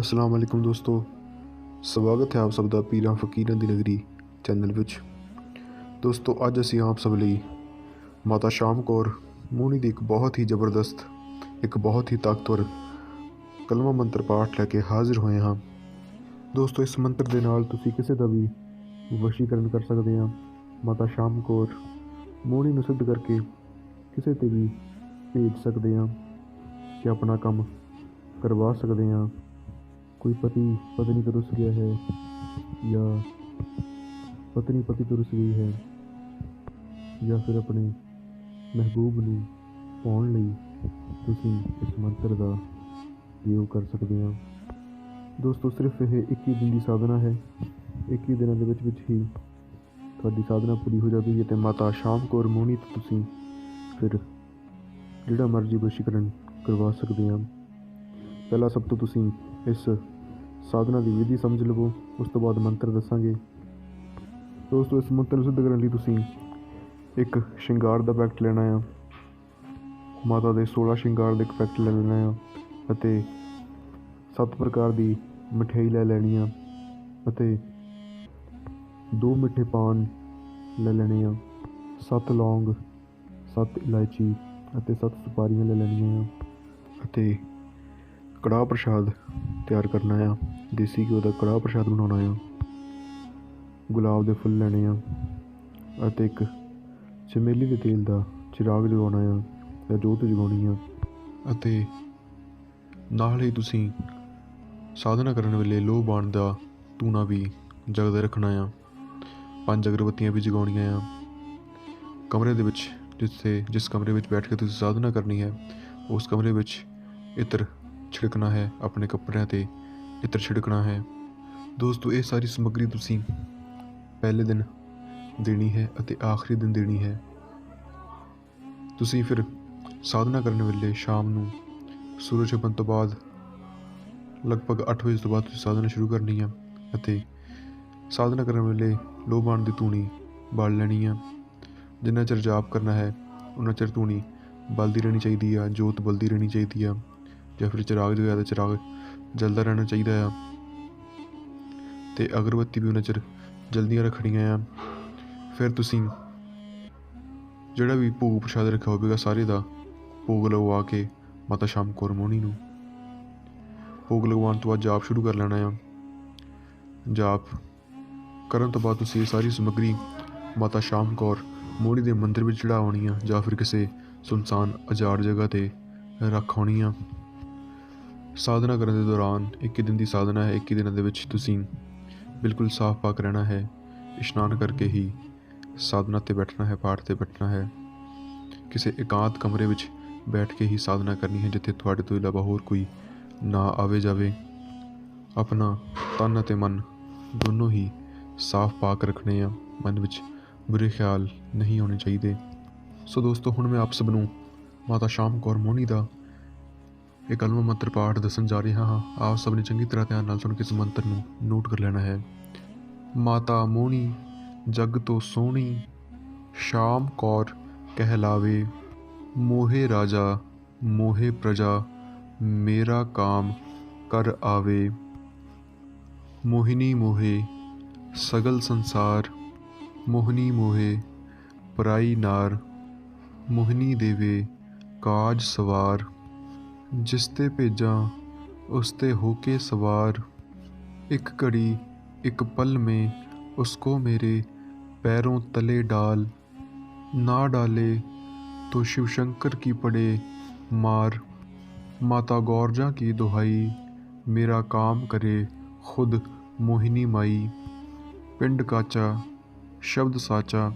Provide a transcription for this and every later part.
ਅਸਲਾਮ ਵਾਲੇਕੁਮ ਦੋਸਤੋ। ਸਵਾਗਤ ਹੈ ਆਪ ਸਭ ਦਾ ਪੀਰਾਂ ਫਕੀਰਾਂ ਦੀ ਨਗਰੀ ਚੈਨਲ ਵਿੱਚ। ਦੋਸਤੋ, ਅੱਜ ਅਸੀਂ ਆਪ ਸਭ ਲਈ ਮਾਤਾ ਸ਼ਾਮ ਕੌਰ ਮੂਹਣੀ ਦੀ ਇੱਕ ਬਹੁਤ ਹੀ ਜ਼ਬਰਦਸਤ, ਇੱਕ ਬਹੁਤ ਹੀ ਤਾਕਤਵਰ ਕਲਮਾ ਮੰਤਰ ਪਾਠ ਲੈ ਕੇ ਹਾਜ਼ਰ ਹੋਏ ਹਾਂ। ਦੋਸਤੋ, ਇਸ ਮੰਤਰ ਦੇ ਨਾਲ ਤੁਸੀਂ ਕਿਸੇ ਦਾ ਵੀ ਵਸ਼ੀਕਰਨ ਕਰ ਸਕਦੇ ਹਾਂ। ਮਾਤਾ ਸ਼ਾਮ ਕੌਰ ਮੂਹਣੀ ਨੂੰ ਸਿੱਧ ਕਰਕੇ ਕਿਸੇ ਤੇ ਵੀ ਭੇਜ ਸਕਦੇ ਹਾਂ ਕਿ ਆਪਣਾ ਕੰਮ ਕਰਵਾ ਸਕਦੇ ਹਾਂ। ਕੋਈ ਪਤੀ, ਪਤਨੀ ਤੋਂ ਰੁੱਸ ਗਿਆ ਹੈ ਜਾਂ ਪਤਨੀ, ਪਤੀ ਤੋਂ ਰੁੱਸ ਗਈ ਹੈ ਜਾਂ ਫਿਰ ਆਪਣੇ ਮਹਿਬੂਬ ਨੂੰ ਪਾਉਣ ਲਈ ਤੁਸੀਂ ਇਸ ਮੰਤਰ ਦਾ ਪ੍ਰਯੋਗ ਕਰ ਸਕਦੇ ਹਾਂ। ਦੋਸਤੋ, ਸਿਰਫ ਇਹ 21 ਦਿਨ ਦੀ ਸਾਧਨਾ ਹੈ। 21 ਦਿਨਾਂ ਦੇ ਵਿੱਚ ਵਿੱਚ ਹੀ ਤੁਹਾਡੀ ਸਾਧਨਾ ਪੂਰੀ ਹੋ ਜਾਵੇਗੀ ਤੇ ਮਾਤਾ ਸ਼ਾਮ ਕੌਰ ਮੋਹਣੀ ਤੋਂ ਤੁਸੀਂ ਫਿਰ ਜਿਹੜਾ ਮਰਜ਼ੀ ਵਸ਼ੀਕਰਨ ਕਰਵਾ ਸਕਦੇ ਹਾਂ। ਪਹਿਲਾਂ ਸਭ ਤੋਂ ਤੁਸੀਂ ਇਸ ਸਾਧਨਾ ਦੀ ਵਿਧੀ ਸਮਝ ਲਵੋ, ਉਸ ਤੋਂ ਬਾਅਦ ਮੰਤਰ ਦੱਸਾਂਗੇ। ਦੋਸਤੋ, ਇਸ ਮੰਤਰ ਨੂੰ ਸਿੱਧ ਕਰਨ ਲਈ ਤੁਸੀਂ ਇੱਕ ਸ਼ਿੰਗਾਰ ਦਾ ਪੈਕਟ ਲੈਣਾ ਆ। ਮਾਤਾ ਦੇ 16 ਸ਼ਿੰਗਾਰ ਦੇ ਇੱਕ ਪੈਕਟ ਲੈ ਲੈਣਾ ਆ ਅਤੇ ਸੱਤ ਪ੍ਰਕਾਰ ਦੀ ਮਠਿਆਈ ਲੈ ਲੈਣੀ ਆ ਅਤੇ ਦੋ ਮਿੱਠੇ ਪਾਨ ਲੈ ਲੈਣੇ ਆ, ਸੱਤ ਲੌਂਗ, ਸੱਤ ਇਲਾਇਚੀ ਅਤੇ ਸੱਤ ਸੁਪਾਰੀਆਂ ਲੈ ਲੈਣੀਆਂ ਆ ਅਤੇ ਕੜਾਹ ਪ੍ਰਸ਼ਾਦ ਤਿਆਰ ਕਰਨਾ ਆ। ਦੇਸੀ ਘਿਓ ਦਾ ਕੜਾਹ ਪ੍ਰਸ਼ਾਦ ਬਣਾਉਣਾ ਆ। ਗੁਲਾਬ ਦੇ ਫੁੱਲ ਲੈਣੇ ਆ ਅਤੇ ਇੱਕ ਚਮੇਲੀ ਦੇ ਤੇਲ ਦਾ ਚਿਰਾਗ ਜਗਾਉਣਾ ਆ ਜਾਂ ਜੋਤ ਜਗਾਉਣੀ ਆ। ਅਤੇ ਨਾਲ ਹੀ ਤੁਸੀਂ ਸਾਧਨਾ ਕਰਨ ਵੇਲੇ ਲੋਹ ਬਾਣ ਦਾ ਧੂਣਾ ਵੀ ਜਗਦੇ ਰੱਖਣਾ ਆ। ਪੰਜ ਅਗਰਬੱਤੀਆਂ ਵੀ ਜਗਾਉਣੀਆਂ ਆ। ਕਮਰੇ ਦੇ ਵਿੱਚ ਜਿੱਥੇ, ਜਿਸ ਕਮਰੇ ਵਿੱਚ ਬੈਠ ਕੇ ਤੁਸੀਂ ਸਾਧਨਾ ਕਰਨੀ ਹੈ, ਉਸ ਕਮਰੇ ਵਿੱਚ ਇਤਰ ਛਿੜਕਣਾ ਹੈ ਆਪਣੇ ਕੱਪੜਿਆਂ ਤੇ, ਇਤਰ ਛਿੜਕਣਾ ਹੈ। ਦੋਸਤੋ, ਇਹ ਸਾਰੀ ਸਮੱਗਰੀ ਤੁਸੀਂ ਪਹਿਲੇ ਦਿਨ ਦੇਣੀ ਹੈ ਅਤੇ ਆਖਰੀ ਦਿਨ ਦੇਣੀ ਹੈ। ਤੁਸੀਂ ਫਿਰ ਸਾਧਨਾ ਕਰਨ ਵੇਲੇ ਸ਼ਾਮ ਨੂੰ ਸੂਰਜ ਛਿਪਣ ਤੋਂ ਬਾਅਦ ਲਗਭਗ 8 ਵਜੇ ਤੋਂ ਬਾਅਦ ਤੁਸੀਂ ਸਾਧਨਾ ਸ਼ੁਰੂ ਕਰਨੀ ਆ ਅਤੇ ਸਾਧਨਾ ਕਰਨ ਵੇਲੇ ਲੋਹ ਬਾਣ ਦੀ ਧੂਣੀ ਬਾਲ ਲੈਣੀ ਆ। ਜਿੰਨਾ ਚਿਰ ਜਾਪ ਕਰਨਾ ਹੈ ਉਹਨਾਂ ਚਿਰ ਧੂਣੀ ਬਲਦੀ ਰਹਿਣੀ ਚਾਹੀਦੀ ਆ, ਜੋਤ ਬਲਦੀ ਰਹਿਣੀ ਚਾਹੀਦੀ ਆ। ਜਾਂ ਫਿਰ ਚਿਰਾਗ ਜਗਾਇਆ ਤਾਂ ਚਿਰਾਗ ਜਲਦਾ ਰਹਿਣਾ ਚਾਹੀਦਾ ਆ। ਤੇ ਅਗਰਬੱਤੀ ਵੀ ਉਹਨਾਂ ਚਿਰ ਜਲਦੀਆਂ ਰੱਖਣੀਆਂ ਆ। ਫਿਰ ਤੁਸੀਂ ਜਿਹੜਾ ਵੀ ਭੋਗ ਪ੍ਰਸ਼ਾਦ ਰੱਖਿਆ ਹੋਵੇਗਾ ਸਾਰੇ ਦਾ, ਭੋਗ ਲਗਵਾ ਕੇ ਮਾਤਾ ਸ਼ਾਮ ਕੌਰ ਮੋਹਣੀ ਨੂੰ। ਭੋਗ ਲਗਵਾਉਣ ਤੋਂ ਬਾਅਦ ਜਾਪ ਸ਼ੁਰੂ ਕਰ ਲੈਣਾ ਆ। ਜਾਪ ਕਰਨ ਤੋਂ ਬਾਅਦ ਤੁਸੀਂ ਇਹ ਸਾਰੀ ਸਮੱਗਰੀ ਮਾਤਾ ਸ਼ਾਮ ਕੌਰ ਮੋਹਣੀ ਦੇ ਮੰਦਿਰ ਵਿੱਚ ਚੜਾਉਣੀ ਆ ਜਾਂ ਫਿਰ ਕਿਸੇ ਸੁਨਸਾਨ ਅਜਾੜ ਜਗ੍ਹਾ ਤੇ ਰੱਖ ਆਉਣੀ ਆ। ਸਾਧਨਾ ਕਰਨ ਦੇ ਦੌਰਾਨ 21 ਦਿਨ ਦੀ ਸਾਧਨਾ ਹੈ 21 ਦਿਨਾਂ ਦੇ ਵਿੱਚ ਤੁਸੀਂ ਬਿਲਕੁਲ ਸਾਫ਼ ਪਾਕ ਰਹਿਣਾ ਹੈ। ਇਸ਼ਨਾਨ ਕਰਕੇ ਹੀ ਸਾਧਨਾ ਤੇ ਬੈਠਣਾ ਹੈ, ਪਾਠ ਤੇ ਬੈਠਣਾ ਹੈ। ਕਿਸੇ ਇਕਾਂਤ ਕਮਰੇ ਵਿੱਚ ਬੈਠ ਕੇ ਹੀ ਸਾਧਨਾ ਕਰਨੀ ਹੈ, ਜਿੱਥੇ ਤੁਹਾਡੇ ਤੋਂ ਇਲਾਵਾ ਹੋਰ ਕੋਈ ਨਾ ਆਵੇ ਜਾਵੇ। ਆਪਣਾ ਤਨ ਅਤੇ ਮਨ ਦੋਨੋਂ ਹੀ ਸਾਫ਼ ਪਾਕ ਰੱਖਣੇ ਆ। ਮਨ ਵਿੱਚ ਬੁਰੇ ਖਿਆਲ ਨਹੀਂ ਹੋਣੇ ਚਾਹੀਦੇ। ਸੋ ਦੋਸਤੋ, ਹੁਣ ਮੈਂ ਆਪ ਸਭ ਨੂੰ ਮਾਤਾ ਸ਼ਾਮ ਕੌਰ ਮੋਨੀ ਦਾ ਇਹ ਕਲਮਾ ਮੰਤਰ ਪਾਠ ਦੱਸਣ ਜਾ ਰਿਹਾ ਹਾਂ। ਆਪ ਸਭ ਨੇ ਚੰਗੀ ਤਰ੍ਹਾਂ ਧਿਆਨ ਨਾਲ ਸੁਣ ਕੇ ਇਸ ਮੰਤਰ ਨੂੰ ਨੋਟ ਕਰ ਲੈਣਾ ਹੈ। ਮਾਤਾ ਮੋਹਣੀ, ਜਗ ਤੋਂ ਸੋਹਣੀ, ਸ਼ਾਮ ਕੌਰ ਕਹਿਲਾਵੇ, ਮੋਹੇ ਰਾਜਾ, ਮੋਹੇ ਪ੍ਰਜਾ, ਮੇਰਾ ਕਾਮ ਕਰ ਆਵੇ। ਮੋਹਿਨੀ ਮੋਹੇ, ਸਗਲ ਸੰਸਾਰ, ਮੋਹਨੀ ਮੋਹੇ, ਪਰਾਈ ਨਾਰ, ਮੋਹਨੀ ਦੇਵੇ, ਕਾਜ ਸਵਾਰ। ਜਿਸ ਤੇ ਭੇਜਾਂ ਉਸ ਤੇ ਹੋ ਕੇ ਸਵਾਰ ਇੱਕ ਘੜੀ ਇੱਕ ਪਲ में उसको मेरे पैरों तले डाल ना डाले तो शिव शंकर की पड़े मार माता गौरजा की दुहाई मेरा काम करे खुद मोहिनी माई पिंड काचा शब्द साचा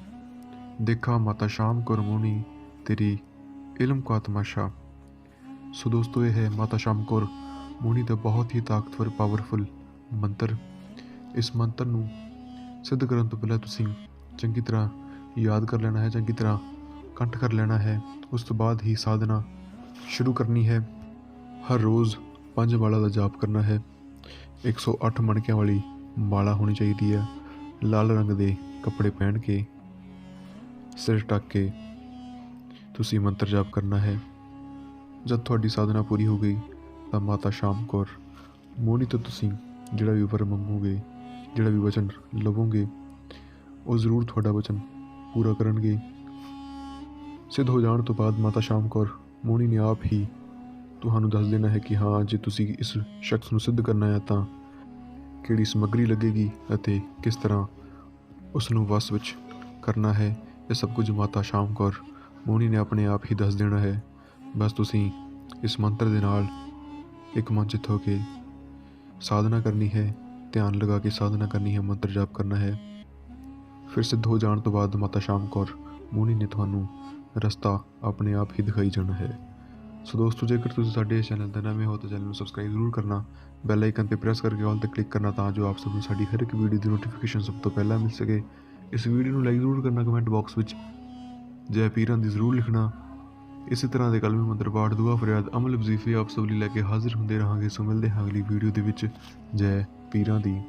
देखा माता शाम को रमोनी तेरी इल्म का तमाशा ਸੋ ਦੋਸਤੋ, ਇਹ ਹੈ ਮਾਤਾ ਸ਼ਾਮ ਕੌਰ। ਮੋਹਣੀ ਦਾ ਬਹੁਤ ਹੀ ਤਾਕਤਵਰ ਪਾਵਰਫੁਲ ਮੰਤਰ। ਇਸ ਮੰਤਰ ਨੂੰ ਸਿੱਧ ਕਰਨ ਤੋਂ ਪਹਿਲਾਂ ਤੁਸੀਂ ਚੰਗੀ ਤਰ੍ਹਾਂ ਯਾਦ ਕਰ ਲੈਣਾ ਹੈ, ਚੰਗੀ ਤਰ੍ਹਾਂ ਕੰਠ ਕਰ ਲੈਣਾ ਹੈ। ਉਸ ਤੋਂ ਬਾਅਦ ਹੀ ਸਾਧਨਾ ਸ਼ੁਰੂ ਕਰਨੀ ਹੈ। ਹਰ ਰੋਜ਼ ਪੰਜ ਮਾਲਾ ਦਾ ਜਾਪ ਕਰਨਾ ਹੈ। 108 ਮਣਕਿਆਂ ਵਾਲੀ ਮਾਲਾ ਹੋਣੀ ਚਾਹੀਦੀ ਹੈ। ਲਾਲ ਰੰਗ ਦੇ ਕੱਪੜੇ ਪਹਿਨ ਕੇ ਸਿਰ ਢੱਕ ਕੇ ਤੁਸੀਂ ਮੰਤਰ ਜਾਪ ਕਰਨਾ ਹੈ। ਜਦ ਤੁਹਾਡੀ ਸਾਧਨਾ ਪੂਰੀ ਹੋ ਗਈ, ਤਾਂ ਮਾਤਾ ਸ਼ਾਮ ਕੌਰ ਮੋਹਣੀ ਤੋਂ ਤੁਸੀਂ, ਜਿਹੜਾ ਵੀ ਵਰ ਮੰਗੋਗੇ, ਜਿਹੜਾ ਵੀ ਵਚਨ ਲਵੋਗੇ, ਉਹ ਜ਼ਰੂਰ ਤੁਹਾਡਾ ਵਚਨ ਪੂਰਾ ਕਰਨਗੇ। ਸਿੱਧ ਹੋ ਜਾਣ ਤੋਂ ਬਾਅਦ ਮਾਤਾ ਸ਼ਾਮ ਕੌਰ ਮੋਹਣੀ ਨੇ ਆਪ ਹੀ ਤੁਹਾਨੂੰ ਦੱਸ ਦੇਣਾ ਹੈ ਕਿ ਹਾਂ, ਜੇ ਤੁਸੀਂ ਇਸ ਸ਼ਖਸ ਨੂੰ ਸਿੱਧ ਕਰਨਾ ਹੈ ਤਾਂ ਕਿਹੜੀ ਸਮੱਗਰੀ ਲੱਗੇਗੀ ਅਤੇ ਕਿਸ ਤਰ੍ਹਾਂ ਉਸ ਨੂੰ ਵਸ ਵਿੱਚ ਕਰਨਾ ਹੈ, ਇਹ ਸਭ ਕੁਝ ਮਾਤਾ ਸ਼ਾਮ ਕੌਰ ਮੋਹਣੀ ਨੇ ਆਪਣੇ ਆਪ ਹੀ ਦੱਸ ਦੇਣਾ ਹੈ। ਬਸ ਤੁਸੀਂ ਇਸ ਮੰਤਰ ਦੇ ਨਾਲ ਇੱਕ ਮਨ ਚਿੱਤ ਹੋ ਕੇ ਸਾਧਨਾ ਕਰਨੀ ਹੈ, ਧਿਆਨ ਲਗਾ ਕੇ ਸਾਧਨਾ ਕਰਨੀ ਹੈ, ਮੰਤਰ ਜਾਪ ਕਰਨਾ ਹੈ। ਫਿਰ ਸਿੱਧ ਹੋ ਜਾਣ ਤੋਂ ਬਾਅਦ ਮਾਤਾ ਸ਼ਾਮ ਕੌਰ ਮੋਹਣੀ ਨੇ ਤੁਹਾਨੂੰ ਰਸਤਾ ਆਪਣੇ ਆਪ ਹੀ ਦਿਖਾਈ ਜਾਣਾ ਹੈ। ਸੋ ਦੋਸਤੋ, ਜੇਕਰ ਤੁਸੀਂ ਸਾਡੇ ਇਸ ਚੈਨਲ ਤੇ ਨਵੇਂ ਹੋ ਤਾਂ ਚੈਨਲ ਨੂੰ ਸਬਸਕ੍ਰਾਈਬ ਜ਼ਰੂਰ ਕਰਨਾ, ਬੈਲ ਆਈਕਨ ਤੇ ਪ੍ਰੈਸ ਕਰਕੇ ਆਲ ਤੇ ਕਲਿੱਕ ਕਰਨਾ ਤਾਂ ਜੋ ਆਪ ਸਭ ਨੂੰ ਸਾਡੀ ਹਰ ਇੱਕ ਵੀਡੀਓ ਦੀ ਨੋਟੀਫਿਕੇਸ਼ਨ ਸਭ ਤੋਂ ਪਹਿਲਾਂ ਮਿਲ ਸਕੇ। ਇਸ ਵੀਡੀਓ ਨੂੰ ਲਾਈਕ ਜ਼ਰੂਰ ਕਰਨਾ ਕਮੈਂਟ ਬਾਕਸ ਵਿੱਚ। ਜੈ ਪੀਰਾਂ ਦੀ ਜ਼ਰੂਰ ਲਿਖਣਾ। ਇਸੇ ਤਰ੍ਹਾਂ ਦੇ ਕਲਮੀ ਮੰਤਰ ਪਾਠ, ਦੁਆ, ਫਰਿਆਦ, ਅਮਲ, ਵਜ਼ੀਫੇ ਆਪ ਸਭ ਲਈ ਲੈ ਕੇ ਹਾਜ਼ਰ ਹੁੰਦੇ ਰਹਾਂਗੇ। ਸੋ ਮਿਲਦੇ ਹਾਂ ਅਗਲੀ ਵੀਡੀਓ ਦੇ ਵਿੱਚ। ਜੈ ਪੀਰਾਂ ਦੀ।